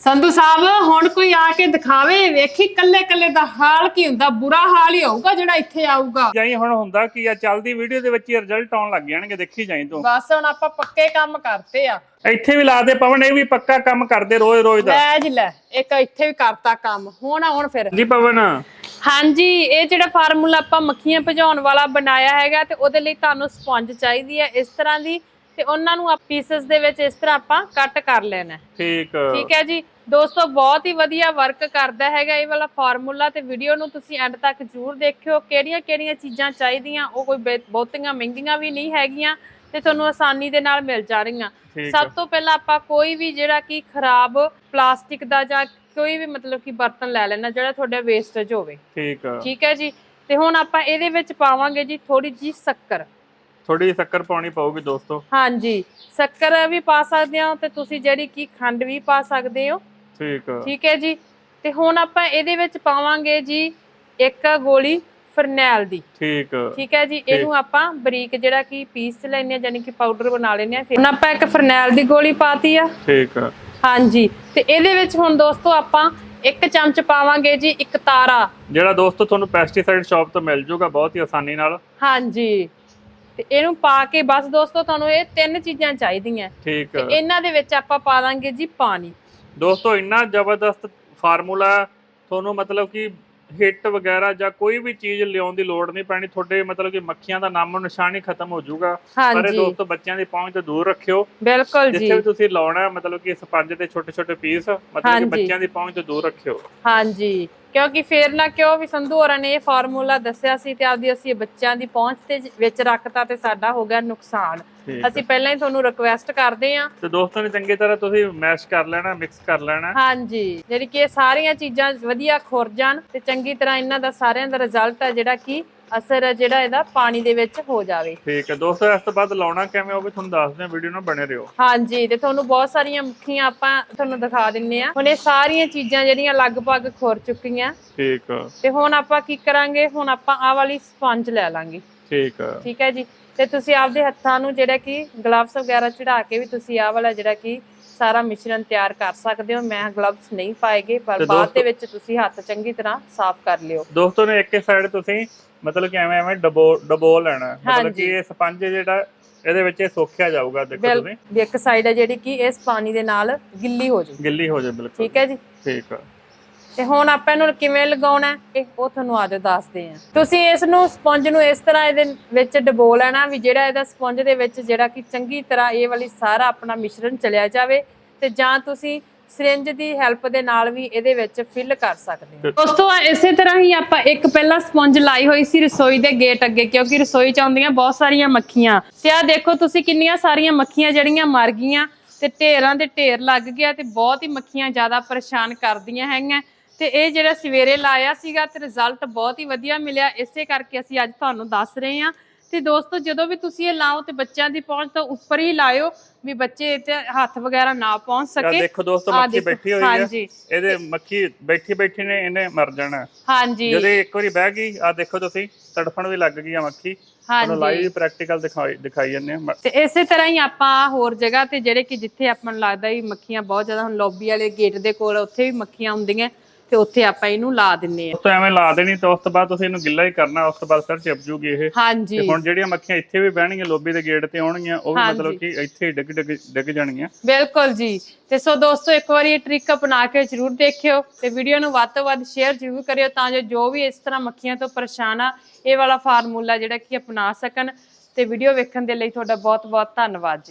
ਸੰਧੂ ਸਾਹਿਬ ਹੁਣ ਕੋਈ ਆ ਕੇ ਦਿਖਾਵੇ ਵੇਖੀ ਕੱਲੇ ਕੱਲੇ ਦਾ ਹਾਲ ਕੀ ਹੁੰਦਾ ਬੁਰਾ ਹਾਲ ਹੀ ਹੋਊਗਾ ਜਿਹੜਾ ਇੱਥੇ ਆਊਗਾ। ਜਾਈ ਹੁਣ ਹੁੰਦਾ ਕੀ ਆ ਚੱਲਦੀ ਵੀਡੀਓ ਦੇ ਵਿੱਚ ਹੀ ਰਿਜ਼ਲਟ ਆਉਣ ਲੱਗ ਜਾਣਗੇ ਦੇਖੀ ਜਾਈ ਤੂੰ। ਬਸ ਹੁਣ ਆਪਾਂ ਪੱਕੇ ਕੰਮ ਕਰਤੇ ਆ। ਇੱਥੇ ਵੀ ਲਾ ਦੇ ਪਵਨ ਇਹ ਵੀ ਪੱਕਾ ਕੰਮ ਕਰਦੇ ਰੋਜ਼ ਰੋਜ਼ ਦਾ। ਲੈ ਜੀ ਲੈ ਇੱਕ ਇੱਥੇ ਵੀ ਕਰਤਾ ਕੰਮ ਹੁਣ ਹੁਣ ਫਿਰ। ਜੀ ਪਵਨ। ਹਾਂਜੀ ਇਹ ਜਿਹੜਾ ਫਾਰਮੂਲਾ ਆਪਾਂ ਮੱਖੀਆਂ ਭਜਾਉਣ ਵਾਲਾ ਬਣਾਇਆ ਹੈਗਾ ਤੇ ਉਹਦੇ ਲਈ ਤੁਹਾਨੂੰ ਸਪੰਜ ਚਾਹੀਦੀ ਹੈ ਇਸ ਤਰ੍ਹਾਂ ਦੀ ਤੇ ਉਹਨਾਂ ਨੂੰ ਆਪ ਪੀਸਸ ਦੇ ਵਿੱਚ ਇਸ ਤਰ੍ਹਾਂ ਆਪਾਂ ਕੱਟ ਕਰ ਲੈਣਾ। ਠੀਕ। ਠੀਕ ਹੈ ਜੀ? ਦੋਸਤੋ ਬਹੁਤ ਹੀ ਵਧੀਆ ਵਰਕ ਕਰਦਾ ਹੈਗਾ ਇਹ ਵਾਲਾ ਫਾਰਮੂਲਾ ਤੇ ਵੀਡੀਓ ਨੂੰ ਤੁਸੀਂ ਐਂਡ ਤੱਕ ਜ਼ਰੂਰ ਦੇਖਿਓ। ਕਿਹੜੀਆਂ ਕਿਹੜੀਆਂ ਚੀਜ਼ਾਂ ਚਾਹੀਦੀਆਂ ਉਹ ਕੋਈ ਬਹੁਤੀਆਂ ਮਹਿੰਗੀਆਂ ਵੀ ਨਹੀਂ ਹੈਗੀਆਂ ਤੇ ਤੁਹਾਨੂੰ ਆਸਾਨੀ ਦੇ ਨਾਲ ਮਿਲ ਜਾਣਗੀਆਂ ਠੀਕ ਸਭ ਤੋਂ ਪਹਿਲਾਂ ਆਪਾਂ ਕੋਈ ਵੀ ਜਿਹੜਾ ਕਿ ਖਰਾਬ ਪਲਾਸਟਿਕ ਦਾ ਜਾਂ ਕੋਈ ਵੀ ਮਤਲਬ ਕਿ ਬਰਤਨ ਲੈ ਲੈਣਾ ਜਿਹੜਾ ਤੁਹਾਡਾ ਵੇਸਟੇਜ ਹੋਵੇ। ਠੀਕ ਠੀਕ ਹੈ ਜੀ? ਤੇ ਹੁਣ ਆਪਾਂ ਇਹਦੇ ਵਿੱਚ ਪਾਵਾਂਗੇ ਜੀ ਥੋੜੀ ਜੀ ਸ਼ੱਕਰ। ਥੋੜੀ ਸ਼ੱਕਰ ਪਾਉਣੀ ਪਊਗੀ ਦੋਸਤੋ। ਹਾਂਜੀ ਸ਼ੱਕਰ ਵੀ ਪਾ ਸਕਦੇ ਹੋ ਤੇ ਤੁਸੀਂ ਜਿਹੜੀ ਕਿ ਖੰਡ ਵੀ ਪਾ ਸਕਦੇ ਹੋ। ਠੀਕ ਠੀਕ ਹੈ ਜੀ। ਤੇ ਹੁਣ ਆਪਾਂ ਇਹਦੇ ਵਿੱਚ ਪਾਵਾਂਗੇ ਜੀ ਇੱਕ ਗੋਲੀ ਫਰਨੈਲ ਦੀ। ਠੀਕ ਠੀਕ ਹੈ ਜੀ ਇਹਨੂੰ ਆਪਾਂ ਬਰੀਕ ਜਿਹੜਾ ਕਿ ਪੀਸ ਲੈਣੇ ਆ ਯਾਨੀ ਕਿ ਪਾਊਡਰ ਬਣਾ ਲੈਣੇ ਆ ਫਿਰ ਹੁਣ ਆਪਾਂ ਇੱਕ ਫਰਨੈਲ ਦੀ ਗੋਲੀ ਪਾਤੀ ਆ। ਠੀਕ ਹਾਂਜੀ ਤੇ ਇਹਦੇ ਵਿੱਚ ਹੁਣ ਦੋਸਤੋ ਆਪਾਂ ਇੱਕ ਚਮਚ ਪਾਵਾਂਗੇ ਜੀ ਇੱਕ ਤਾਰਾ। ਜਿਹੜਾ ਦੋਸਤੋ ਤੁਹਾਨੂੰ ਪੈਸਟੀਸਾਈਡ ਸ਼ਾਪ ਤੋਂ ਮਿਲ ਜਾਊਗਾ ਬਹੁਤ ਹੀ ਆਸਾਨੀ ਨਾਲ। ਹਾਂਜੀ। ਤੇ ਇਹਨੂੰ ਪਾ ਕੇ ਬਸ ਦੋਸਤੋ ਤੁਹਾਨੂੰ ਇਹ ਤਿੰਨ ਚੀਜ਼ਾਂ ਚਾਹੀਦੀਆਂ। ਠੀਕ। ਤੇ ਇਹਨਾਂ ਦੇ ਵਿੱਚ ਆਪਾਂ ਪਾ ਦਾਂਗੇ ਜੀ ਪਾਣੀ। ਦੋਸਤੋ ਇੰਨਾ ਜ਼ਬਰਦਸਤ ਫਾਰਮੂਲਾ ਤੁਹਾਨੂੰ ਮਤਲਬ ਕਿ ਹਿੱਟ ਵਗੈਰਾ ਜਾਂ ਕੋਈ ਵੀ ਚੀਜ਼ ਲਿਆਉਣ ਦੀ ਲੋੜ ਨਹੀਂ ਪੈਣੀ। ਤੁਹਾਡੇ ਮਤਲਬ ਕਿ ਮੱਖੀਆਂ ਦਾ ਨਾਮੋ ਨਿਸ਼ਾਨ ਹੀ ਖਤਮ ਹੋ ਜਾਊਗਾ। ਪਰ ਇਹ ਹਾਂਜੀ ਦੋਸਤੋ ਬੱਚਿਆਂ ਦੀ ਪਹੁੰਚ ਤੋਂ ਦੂਰ ਰੱਖਿਓ। ਬਿਲਕੁਲ ਜੀ। ਜਿੱਥੇ ਵੀ ਤੁਸੀਂ ਲਾਉਣਾ ਮਤਲਬ ਕਿ ਸਪੰਜ ਦੇ ਛੋਟੇ ਛੋਟੇ ਪੀਸ ਮਤਲਬ ਕਿ। ਬੱਚਿਆਂ ਦੀ ਪਹੁੰਚ ਤੋਂ ਦੂਰ ਰੱਖਿਓ। ਹਾਂਜੀ। ਕਿਉਂਕਿ ਫੇਰ ਨਾ ਕਿਉਂ ਵੀ ਸੰਧੂ ਹੋਰਾਂ ਨੇ ਇਹ ਫਾਰਮੂਲਾ ਦੱਸਿਆ ਸੀ ਤੇ ਆਪਦੀ ਅਸੀਂ ਬੱਚਿਆਂ ਦੀ ਪਹੁੰਚ ਤੇ ਵਿੱਚ ਰੱਖਤਾ ਤੇ ਸਾਡਾ ਹੋ ਗਿਆ ਨੁਕਸਾਨ। ਅਸੀਂ ਪਹਿਲਾਂ ਹੀ ਤੁਹਾਨੂੰ ਰਿਕੁਐਸਟ ਕਰਦੇ ਹਾਂ। ਤੇ ਦੋਸਤੋ ਨੇ ਚੰਗੀ ਤਰ੍ਹਾਂ ਤੁਸੀਂ ਮੈਸ਼ ਕਰ ਲੈਣਾ ਮਿਕਸ ਕਰ ਲੈਣਾ। ਹਾਂਜੀ। ਜਿਹੜੀ ਕਿ ਇਹ ਸਾਰੀਆਂ ਚੀਜ਼ਾਂ ਵਧੀਆ ਖੁਰ ਜਾਣ ਤੇ ਚੰਗੀ ਤਰ੍ਹਾਂ ਇਹਨਾਂ ਦਾ ਸਾਰਿਆਂ ਦਾ ਰਿਜ਼ਲਟ ਹੈ ਜਿਹੜਾ ਕਿ ਅਸਰ ਜਿਹੜਾ ਇਹਦਾ ਪਾਣੀ ਦੇ ਵਿੱਚ ਹੋ ਜਾਵੇ। ਠੀਕ ਹੈ ਦੋਸਤੋ ਇਸ ਤੋਂ ਬਾਅਦ ਲਾਉਣਾ ਕਿਵੇਂ ਉਹ ਵੀ ਤੁਹਾਨੂੰ ਦੱਸਦੇ ਹਾਂ ਵੀਡੀਓ ਨਾਲ ਬਣੇ ਰਹੋ। ਹਾਂਜੀ ਤੇ ਤੁਹਾਨੂੰ ਬਹੁਤ ਸਾਰੀਆਂ ਮੱਖੀਆਂ ਆਪਾਂ ਤੁਹਾਨੂੰ ਦਿਖਾ ਦਿੰਨੇ ਆ। ਹੁਣ ਇਹ ਸਾਰੀਆਂ ਚੀਜ਼ਾਂ ਜਿਹੜੀਆਂ ਲਗਭਗ ਖੁਰ ਚੁੱਕੀਆਂ। ਠੀਕ ਤੇ ਹੁਣ ਆਪਾਂ ਕੀ ਕਰਾਂਗੇ ਹੁਣ ਆਪਾਂ ਆਹ ਵਾਲੀ ਸਪੰਜ ਲੈ ਲਾਂਗੇ। ਠੀਕ ਠੀਕ ਹੈ ਜੀ। ਤੇ ਤੁਸੀਂ ਆਪਦੇ ਹੱਥਾਂ ਨੂੰ ਜਿਹੜਾ ਕਿ ਗਲਵਸ ਵਗੈਰਾ ਚੜਾ ਕੇ ਵੀ ਤੁਸੀਂ ਆਹ ਵਾਲਾ ਜਿਹੜਾ ਕਿ ਸਾਰਾ ਮਿਸ਼ਰਣ ਤਿਆਰ ਕਰ ਸਕਦੇ ਹੋ। ਮੈਂ ਗਲਵਸ ਨਹੀਂ ਪਾਏਗੇ ਪਰ ਬਾਅਦ ਦੇ ਵਿੱਚ ਤੁਸੀਂ ਹੱਥ ਚੰਗੀ ਤਰ੍ਹਾਂ ਸਾਫ਼ ਕਰ ਲਿਓ। ਦੋਸਤੋ ਨੇ ਇੱਕ ਸਾਈਡ ਤੁਸੀਂ ਮਤਲਬ ਕਿ ਐਵੇਂ ਐਵੇਂ ਡਬੋ ਡਬੋ ਲੈਣਾ। ਮਤਲਬ। ਕਿ ਇਹ ਸਪੰਜ ਜਿਹੜਾ ਇਹਦੇ ਵਿੱਚ ਇਹ ਸੋਖਿਆ ਜਾਊਗਾ ਦੇਖੋ ਤੁਸੀਂ। ਵੀ ਇੱਕ ਸਾਈਡ ਹੈ ਜਿਹੜੀ ਕਿ ਇਸ ਪਾਣੀ ਦੇ ਨਾਲ ਗਿੱਲੀ ਹੋ ਜਾਊ ਗਿੱਲੀ ਹੋ ਜਾਏ ਬਿਲਕੁਲ। ਠੀਕ ਹੈ ਜੀ? ਠੀਕ ਆ। ਤੇ ਹੁਣ ਆਪਾਂ ਇਹਨੂੰ ਕਿਵੇਂ ਲਗਾਉਣਾ ਹੈ, ਇਹ ਉਹ ਤੁਹਾਨੂੰ ਆਜੋ ਦੱਸਦੇ ਆ ਤੁਸੀਂ ਇਸ ਨੂੰ ਸਪੰਜ ਨੂੰ ਇਸ ਤਰ੍ਹਾਂ ਇਹਦੇ ਵਿੱਚ ਡਬੋ ਲੈਣਾ ਵੀ ਜਿਹੜਾ ਇਹਦਾ ਸਪੰਜ ਦੇ ਵਿੱਚ ਜਿਹੜਾ ਕਿ ਚੰਗੀ ਤਰ੍ਹਾਂ ਇਹ ਵਾਲੀ ਸਾਰਾ ਆਪਣਾ ਮਿਸ਼ਰਣ ਚਲਿਆ ਜਾਵੇ ਤੇ ਜਾਂ ਤੁਸੀਂ ਸਿਰਿੰਜ ਦੀ ਹੈਲਪ ਦੇ ਨਾਲ ਵੀ ਇਹਦੇ ਵਿੱਚ ਫਿਲ ਕਰ ਸਕਦੇ ਹੋ। ਦੋਸਤੋ ਇਸੇ ਤਰ੍ਹਾਂ ਹੀ ਆਪਾਂ ਇੱਕ ਪਹਿਲਾਂ ਸਪੰਜ ਲਾਈ ਹੋਈ ਸੀ ਰਸੋਈ ਦੇ ਗੇਟ ਅੱਗੇ, ਕਿਉਂਕਿ ਰਸੋਈ ਚ ਆਉਂਦੀਆਂ ਬਹੁਤ ਸਾਰੀਆਂ ਮੱਖੀਆਂ। ਤੇ ਆ ਦੇਖੋ, ਤੁਸੀਂ ਕਿੰਨੀਆਂ ਸਾਰੀਆਂ ਮੱਖੀਆਂ ਜਿਹੜੀਆਂ ਮਰ ਗਈਆਂ, ਤੇ ਢੇਰਾਂ ਦੇ ਢੇਰ ਲੱਗ ਗਿਆ ਤੇ ਬਹੁਤ ਹੀ ਮੱਖੀਆਂ ਜ਼ਿਆਦਾ ਪਰੇਸ਼ਾਨ ਕਰਦੀਆਂ ਹੈਗੀਆਂ। ਤੇ ਇਹ ਜਿਹੜਾ ਸਵੇਰੇ ਲਾਇਆ ਸੀਗਾ ਤੇ ਰਿਜ਼ਲਟ ਬਹੁਤ ਹੀ ਵਧੀਆ ਮਿਲਿਆ। ਇਸੇ ਕਰਕੇ ਅਸੀਂ ਅੱਜ ਤੁਹਾਨੂੰ ਦੱਸ ਰਹੇ ਹਾਂ ਤੇ ਦੋਸਤੋ ਜਦੋਂ ਵੀ ਤੁਸੀਂ ਇਹ ਲਾਓ ਤੇ ਬੱਚਿਆਂ ਦੀ ਪਹੁੰਚ ਤੋਂ ਉੱਪਰ ਹੀ ਲਾਇਓ ਵੀ ਬੱਚੇ ਤੇ ਹੱਥ ਵਗੈਰਾ ਨਾ ਪਹੁੰਚ ਆ ਸਕੇ। ਦੇਖੋ ਦੋਸਤੋ ਮੱਖੀ ਬੈਠੀ ਹੋਈ ਹੈ। ਹਾਂਜੀ। ਇਹਦੇ ਮੱਖੀ ਬੈਠੀ ਬੈਠੀ ਨੇ ਇਹਨੇ ਮਰ ਜਾਣਾ। ਹਾਂਜੀ। ਜਦੋਂ ਇੱਕ ਵਾਰੀ ਬਹਿ ਗਈ ਆ ਦੇਖੋ ਤੁਸੀਂ ਤੜਫਣ ਵੀ ਲੱਗ ਗਈ ਆ ਮੱਖੀ। ਤੁਹਾਨੂੰ ਲਾਈਵ ਹਾਂਜੀ ਪ੍ਰੈਕਟੀਕਲ ਦਿਖਾਈ ਦਿਖਾਈ ਜਾਂਦੇ ਆ। ਤੇ ਇਸੇ ਤਰ੍ਹਾਂ ਹੀ ਆਪਾਂ ਹੋਰ ਜਗ੍ਹਾ ਤੇ ਜਿਹੜੇ ਕਿ ਜਿੱਥੇ ਆਪਾਂ ਨੂੰ ਲੱਗਦਾ ਵੀ ਮੱਖੀਆਂ ਬਹੁਤ ਜ਼ਿਆਦਾ ਹੁਣ ਲੌਬੀ ਵਾਲੇ ਗੇਟ ਦੇ ਕੋਲ ਉੱਥੇ ਵੀ ਮੱਖੀਆਂ ਹੁੰਦੀਆਂ। ਤੇ ਉੱਥੇ ਆਪਾਂ ਇਹਨੂੰ ਲਾ ਦਿੰਨੇ ਆ। ਉਸ ਤੋਂ ਐਵੇਂ ਲਾ ਦੇਣੀ ਤੇ ਉਸ ਤੋਂ ਬਾਅਦ ਤੁਸੀਂ ਇਹਨੂੰ ਗਿੱਲਾ ਹੀ ਕਰਨਾ ਉਸ ਤੋਂ ਬਾਅਦ ਫਿਰ ਚਿਪ ਜੂਗੀ ਇਹ। ਹਾਂਜੀ। ਤੇ ਹੁਣ ਜਿਹੜੀਆਂ ਮੱਖੀਆਂ ਇੱਥੇ ਵੀ ਬਹਿਣਗੀਆਂ ਲੋਬੀ ਦੇ ਗੇਟ ਤੇ ਆਉਣਗੀਆਂ ਉਹ ਵੀ। ਮਤਲਬ ਕਿ ਇੱਥੇ ਹੀ ਡਿੱਗ ਡਿੱਗ ਡਿੱਗ ਜਾਣਗੀਆਂ। ਬਿਲਕੁਲ ਜੀ। ਤੇ ਸੋ ਦੋਸਤੋ ਇੱਕ ਵਾਰੀ ਇਹ ਟ੍ਰਿਕ ਅਪਣਾ ਕੇ ਜਰੂਰ ਦੇਖਿਓ ਤੇ ਵੀਡੀਓ ਨੂੰ ਵੱਧ ਤੋਂ ਵੱਧ ਸ਼ੇਅਰ ਜਰੂਰ ਕਰਿਓ ਤਾਂ ਜੋ ਜੋ ਵੀ ਇਸ ਤਰ੍ਹਾਂ ਮੱਖੀਆਂ ਤੋਂ ਪਰੇਸ਼ਾਨ ਆ ਇਹ ਵਾਲਾ ਫਾਰਮੂਲਾ ਜਿਹੜਾ ਕਿ ਅਪਣਾ ਸਕਣ। ਤੇ ਵੀਡੀਓ ਵੇਖਣ ਦੇ ਲਈ ਤੁਹਾਡਾ ਬਹੁਤ ਬਹੁਤ ਧੰਨਵਾਦ ਜੀ।